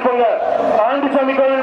போங்க ஆண்டிசாமி கோவில்